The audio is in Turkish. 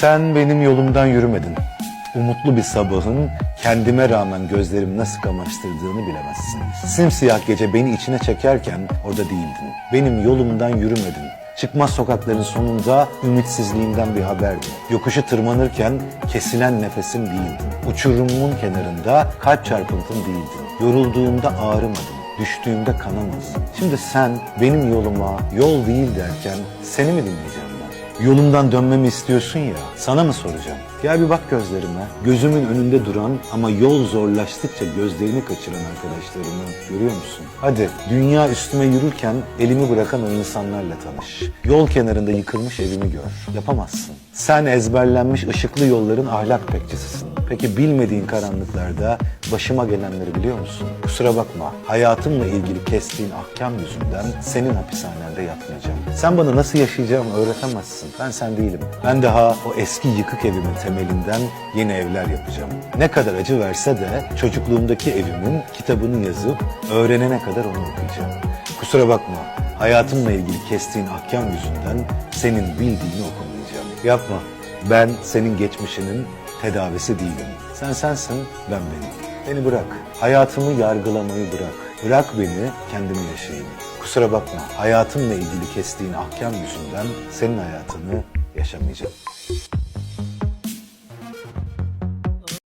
Sen benim yolumdan yürümedin. Umutlu bir sabahın kendime rağmen gözlerimi nasıl kamaştırdığını bilemezsin. Simsiyah gece beni içine çekerken orada değildin. Benim yolumdan yürümedin. Çıkmaz sokakların sonunda ümitsizliğimden bir haberdi. Yokuşu tırmanırken kesilen nefesim değildin. Uçurumun kenarında kalp çarpıntım değildin. Yorulduğumda ağrımadın. Düştüğümde kanamazdın. Şimdi sen benim yoluma yol değil derken seni mi dinleyeceğim? Yolumdan dönmemi istiyorsun ya, sana mı soracağım? Gel bir bak gözlerime. Gözümün önünde duran ama yol zorlaştıkça gözlerini kaçıran arkadaşlarımı görüyor musun? Hadi dünya üstüme yürürken elimi bırakan o insanlarla tanış. Yol kenarında yıkılmış evimi gör. Yapamazsın. Sen ezberlenmiş ışıklı yolların ahlak bekçisisin. Peki bilmediğin karanlıklarda başıma gelenleri biliyor musun? Kusura bakma. Hayatımla ilgili kestiğin ahkam yüzünden senin hapishanende yatmayacağım. Sen bana nasıl yaşayacağımı öğretemezsin. Ben sen değilim. Ben daha o eski yıkık evimin temelinden yeni evler yapacağım. Ne kadar acı verse de çocukluğumdaki evimin kitabını yazıp öğrenene kadar onu okuyacağım. Kusura bakma. Hayatımla ilgili kestiğin ahkam yüzünden senin bildiğini okumayacağım. Yapma. Ben senin geçmişinin tedavisi değilim. Sen sensin, ben benim. Beni bırak. Hayatımı yargılamayı bırak. Bırak beni kendimi yaşayayım. Kusura bakma. Hayatımla ilgili kestiğin ahkam yüzünden senin hayatını yaşamayacağım.